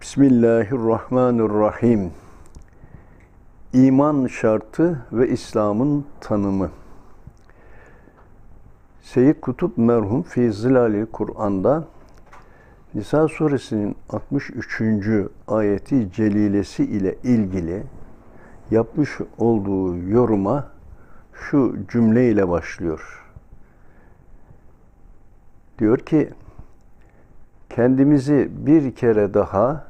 Bismillahirrahmanirrahim. İman şartı ve İslam'ın tanımı. Seyyid Kutup merhum fi Zilalil Kur'an'da Nisa suresinin 63. ayeti celilesi ile ilgili yapmış olduğu yoruma şu cümleyle başlıyor. Diyor ki, kendimizi bir kere daha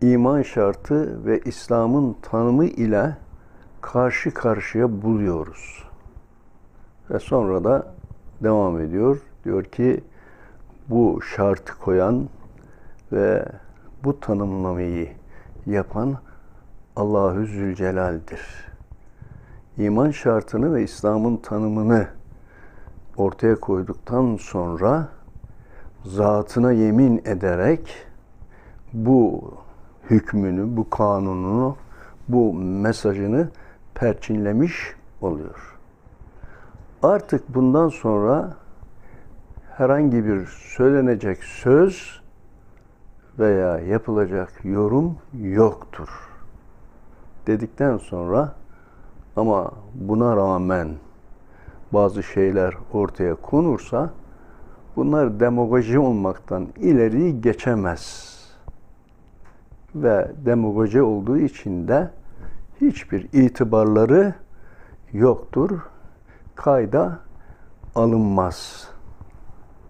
iman şartı ve İslam'ın tanımı ile karşı karşıya buluyoruz. Ve sonra da devam ediyor. Diyor ki bu şartı koyan ve bu tanımlamayı yapan Allahü Zülcelal'dir. İman şartını ve İslam'ın tanımını ortaya koyduktan sonra zatına yemin ederek bu hükmünü, bu kanununu, bu mesajını perçinlemiş oluyor. Artık bundan sonra herhangi bir söylenecek söz veya yapılacak yorum yoktur. Dedikten sonra ama buna rağmen bazı şeyler ortaya konursa bunlar demagoji olmaktan ileri geçemez. Ve demagoji olduğu için de hiçbir itibarları yoktur. Kayda alınmaz.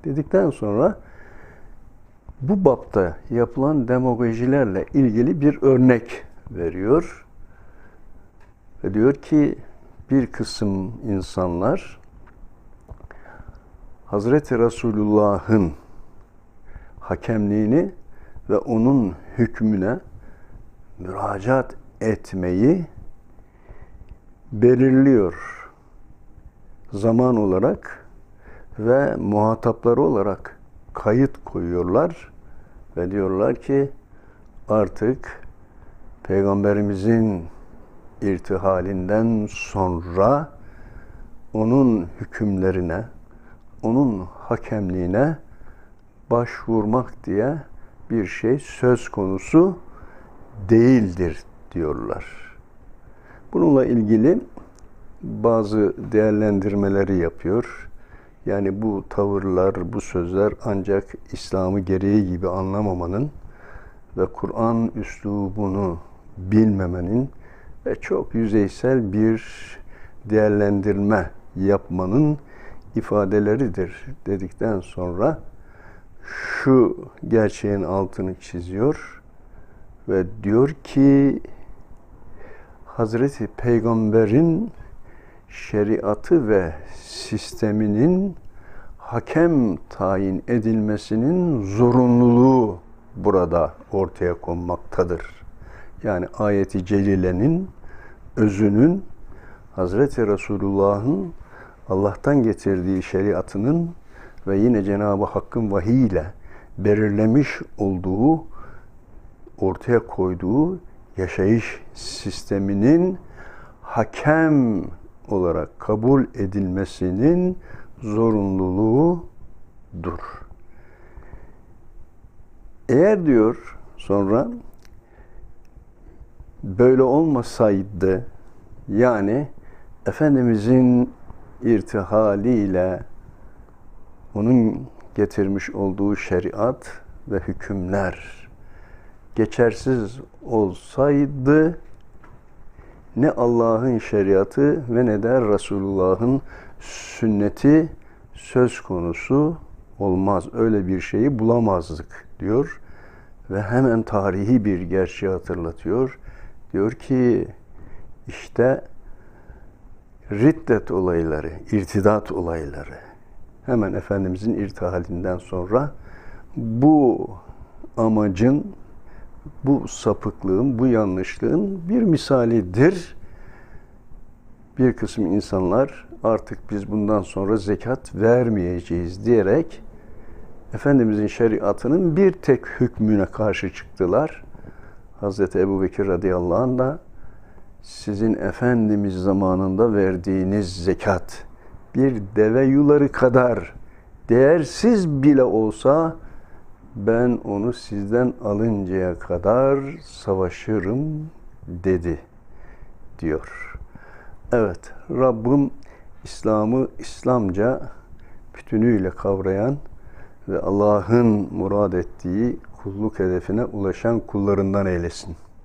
Dedikten sonra bu bapta yapılan demagojilerle ilgili bir örnek veriyor. Ve diyor ki bir kısım insanlar Hazreti Resulullah'ın hakemliğini ve onun hükmüne müracaat etmeyi belirliyor. Zaman olarak ve muhatapları olarak kayıt koyuyorlar ve diyorlar ki artık peygamberimizin irtihalinden sonra onun hükümlerine, onun hakemliğine başvurmak diye bir şey söz konusu değildir diyorlar. Bununla ilgili bazı değerlendirmeleri yapıyor. Yani bu tavırlar, bu sözler ancak İslam'ı gereği gibi anlamamanın ve Kur'an üslubunu bilmemenin ve çok yüzeysel bir değerlendirme yapmanın ifadeleridir dedikten sonra şu gerçeğin altını çiziyor ve diyor ki Hazreti Peygamber'in şeriatı ve sisteminin hakem tayin edilmesinin zorunluluğu burada ortaya konmaktadır. Yani ayeti celilenin özünün Hazreti Resulullah'ın Allah'tan getirdiği şeriatının ve yine Cenab-ı Hakk'ın vahiy ile belirlemiş olduğu, ortaya koyduğu yaşayış sisteminin hakem olarak kabul edilmesinin zorunluluğudur. Eğer diyor sonra böyle olmasaydı yani Efendimizin irtihaliyle onun getirmiş olduğu şeriat ve hükümler geçersiz olsaydı ne Allah'ın şeriatı ve ne de Resulullah'ın sünneti söz konusu olmaz. Öyle bir şeyi bulamazdık diyor ve hemen tarihi bir gerçeği hatırlatıyor. Diyor ki işte riddet olayları, irtidat olayları hemen Efendimizin irtihalinden sonra bu amacın, bu sapıklığın, bu yanlışlığın bir misalidir. Bir kısım insanlar artık biz bundan sonra zekat vermeyeceğiz diyerek Efendimizin şeriatının bir tek hükmüne karşı çıktılar. Hazreti Ebu Bekir radıyallahu anh da sizin Efendimiz zamanında verdiğiniz zekat bir deve yuları kadar değersiz bile olsa ben onu sizden alıncaya kadar savaşırım dedi diyor. Evet, Rabbim İslam'ı İslamca bütünüyle kavrayan ve Allah'ın murad ettiği kulluk hedefine ulaşan kullarından eylesin.